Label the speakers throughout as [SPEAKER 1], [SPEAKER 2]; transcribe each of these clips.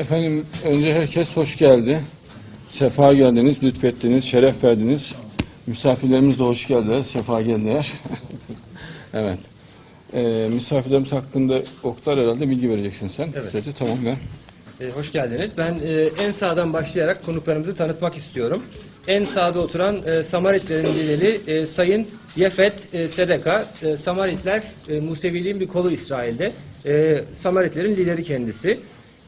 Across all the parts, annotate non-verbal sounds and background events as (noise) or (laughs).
[SPEAKER 1] Efendim önce herkes hoş geldi. Sefa geldiniz, lütfettiniz, şeref verdiniz. Misafirlerimiz de hoş geldiler, sefa geldiler. (laughs) evet. Ee, misafirlerimiz hakkında Oktar herhalde bilgi vereceksin sen.
[SPEAKER 2] Evet.
[SPEAKER 1] Kısaca tamam ben.
[SPEAKER 2] E, hoş geldiniz. Ben e, en sağdan başlayarak konuklarımızı tanıtmak istiyorum. En sağda oturan e, Samaritlerin lideri e, Sayın Yefet e, Sedeka. E, Samaritler e, Museviliğin bir kolu İsrail'de. E, Samaritlerin lideri kendisi.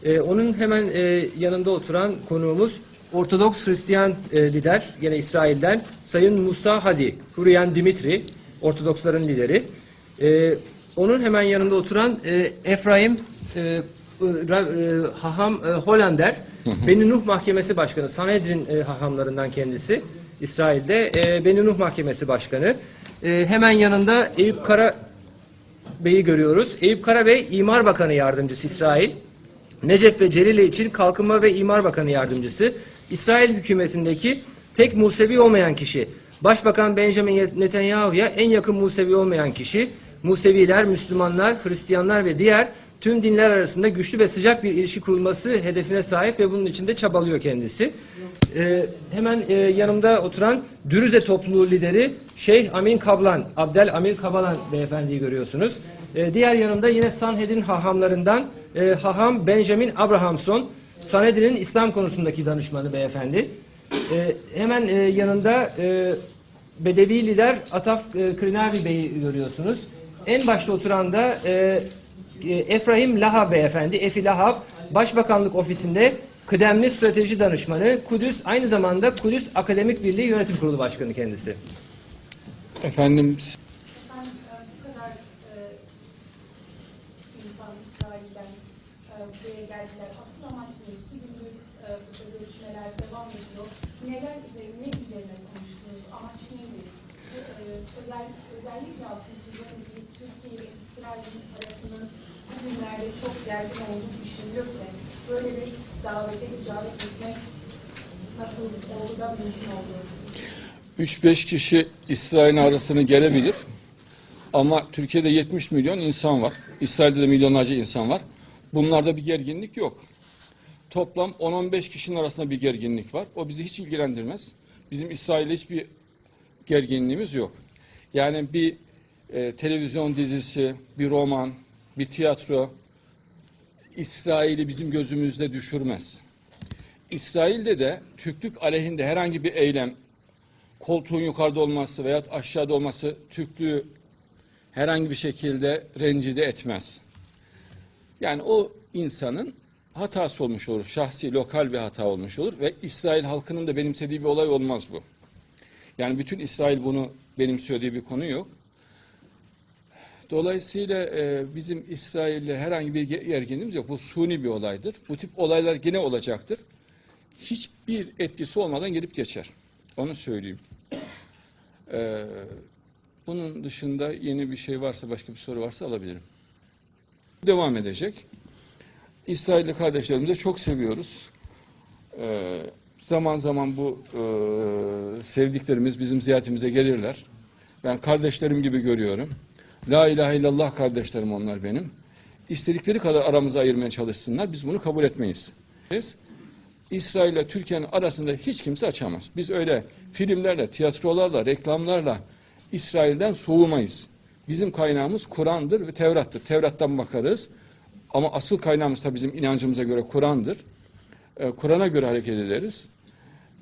[SPEAKER 2] E, onun hemen e, yanında oturan konuğumuz Ortodoks Hristiyan e, lider, yine İsrail'den Sayın Musa Hadi, Hurriyan Dimitri, Ortodoksların lideri. E, onun hemen yanında oturan e, Efraim e, e, Haham e, Hollander, Beni Nuh Mahkemesi Başkanı, Sanhedrin e, hahamlarından kendisi, İsrail'de e, Beni Nuh Mahkemesi Başkanı. E, hemen yanında Eyüp Kara Bey'i görüyoruz. Eyüp Kara Bey, İmar Bakanı Yardımcısı İsrail. Necef ve Celile için Kalkınma ve İmar Bakanı Yardımcısı. İsrail hükümetindeki tek Musevi olmayan kişi. Başbakan Benjamin Netanyahu'ya en yakın Musevi olmayan kişi. Museviler, Müslümanlar, Hristiyanlar ve diğer tüm dinler arasında güçlü ve sıcak bir ilişki kurulması hedefine sahip ve bunun için de çabalıyor kendisi. Ee, hemen e, yanımda oturan Dürüze topluluğu lideri Şeyh Amin Kablan, Abdel Amir Kabalan beyefendiyi görüyorsunuz. Ee, diğer yanımda yine Sanhedrin hahamlarından e, Haham Benjamin Abrahamson, Sanhedrin'in İslam konusundaki danışmanı beyefendi. Ee, hemen e, yanında e, Bedevi lider Ataf e, Krinavi Bey'i görüyorsunuz. En başta oturan da e, e, Efrahim Laha beyefendi, Efi Lahab, Başbakanlık Ofisi'nde kıdemli strateji danışmanı, Kudüs aynı zamanda Kudüs Akademik Birliği Yönetim Kurulu Başkanı kendisi.
[SPEAKER 1] Efendim
[SPEAKER 3] Ben e, bu kadar e, insan İsrail'den e, buraya geldiler. Asıl amaç ne? İki gündür e, burada görüşmeler devam ediyor. Neler üzerine, ne üzerine konuştunuz? Amaç neydi? E, özel, özellikle ki Türkiye ve İsrail'in arasının bugünlerde çok gergin olduğu düşünülürse böyle bir davete icabet etmek nasıl oldu da mümkün oldu?
[SPEAKER 1] 3-5 kişi İsrail'in arasını gelebilir. Ama Türkiye'de 70 milyon insan var. İsrail'de de milyonlarca insan var. Bunlarda bir gerginlik yok. Toplam 10-15 kişinin arasında bir gerginlik var. O bizi hiç ilgilendirmez. Bizim İsrail'le hiçbir gerginliğimiz yok. Yani bir e, televizyon dizisi, bir roman, bir tiyatro İsrail'i bizim gözümüzde düşürmez. İsrail'de de Türklük aleyhinde herhangi bir eylem, koltuğun yukarıda olması veya aşağıda olması Türklüğü herhangi bir şekilde rencide etmez. Yani o insanın hatası olmuş olur. Şahsi, lokal bir hata olmuş olur ve İsrail halkının da benimsediği bir olay olmaz bu. Yani bütün İsrail bunu benimsiyor diye bir konu yok. Dolayısıyla e, bizim İsrail'le herhangi bir ge- gerginliğimiz yok. Bu suni bir olaydır. Bu tip olaylar gene olacaktır. Hiçbir etkisi olmadan gelip geçer. Onu söyleyeyim. Ee, bunun dışında yeni bir şey varsa, başka bir soru varsa alabilirim. Devam edecek. İsrailli kardeşlerimizi de çok seviyoruz. Ee, zaman zaman bu e, sevdiklerimiz bizim ziyaretimize gelirler. Ben kardeşlerim gibi görüyorum. La ilahe illallah kardeşlerim onlar benim. İstedikleri kadar aramızı ayırmaya çalışsınlar. Biz bunu kabul etmeyiz. Biz, İsrail ile Türkiye'nin arasında hiç kimse açamaz. Biz öyle filmlerle, tiyatrolarla, reklamlarla İsrail'den soğumayız. Bizim kaynağımız Kur'an'dır ve Tevrat'tır. Tevrat'tan bakarız. Ama asıl kaynağımız tabii bizim inancımıza göre Kur'an'dır. Ee, Kur'an'a göre hareket ederiz.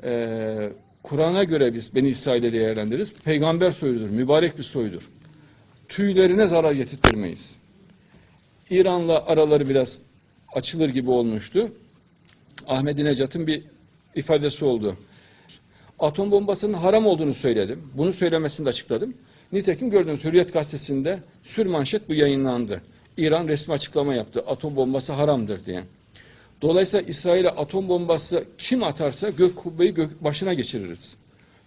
[SPEAKER 1] Ee, Kur'an'a göre biz Beni İsrail'e değerlendiririz. Peygamber soyudur, mübarek bir soydur. Tüylerine zarar getirtmeyiz. İran'la araları biraz açılır gibi olmuştu. Ahmet Necat'ın bir ifadesi oldu. Atom bombasının haram olduğunu söyledim. Bunu söylemesini de açıkladım. Nitekim gördüğünüz Hürriyet gazetesinde sür manşet bu yayınlandı. İran resmi açıklama yaptı. Atom bombası haramdır diye. Dolayısıyla İsrail'e atom bombası kim atarsa gök kubbeyi gök başına geçiririz.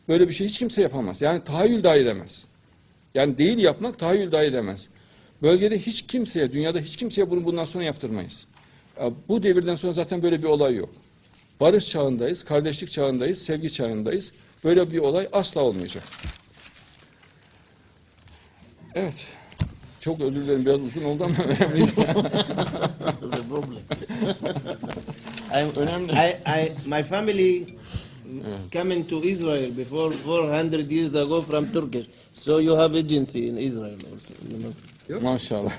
[SPEAKER 1] Böyle bir şey hiç kimse yapamaz. Yani tahayyül dahi edemez. Yani değil yapmak tahayyül dahi edemez. Bölgede hiç kimseye, dünyada hiç kimseye bunu bundan sonra yaptırmayız. Ya Bu devirden sonra zaten böyle bir olay yok. Barış çağındayız, kardeşlik çağındayız, sevgi çağındayız. Böyle bir olay asla olmayacak. Evet. Çok özür dilerim biraz uzun oldu ama (laughs) önemliydi.
[SPEAKER 4] Problem. (laughs) I'm,
[SPEAKER 1] Önemli.
[SPEAKER 4] I, I, my family coming to Israel before 400 years ago from Turkish. So you have agency in Israel also. You know?
[SPEAKER 1] Maşallah. (laughs)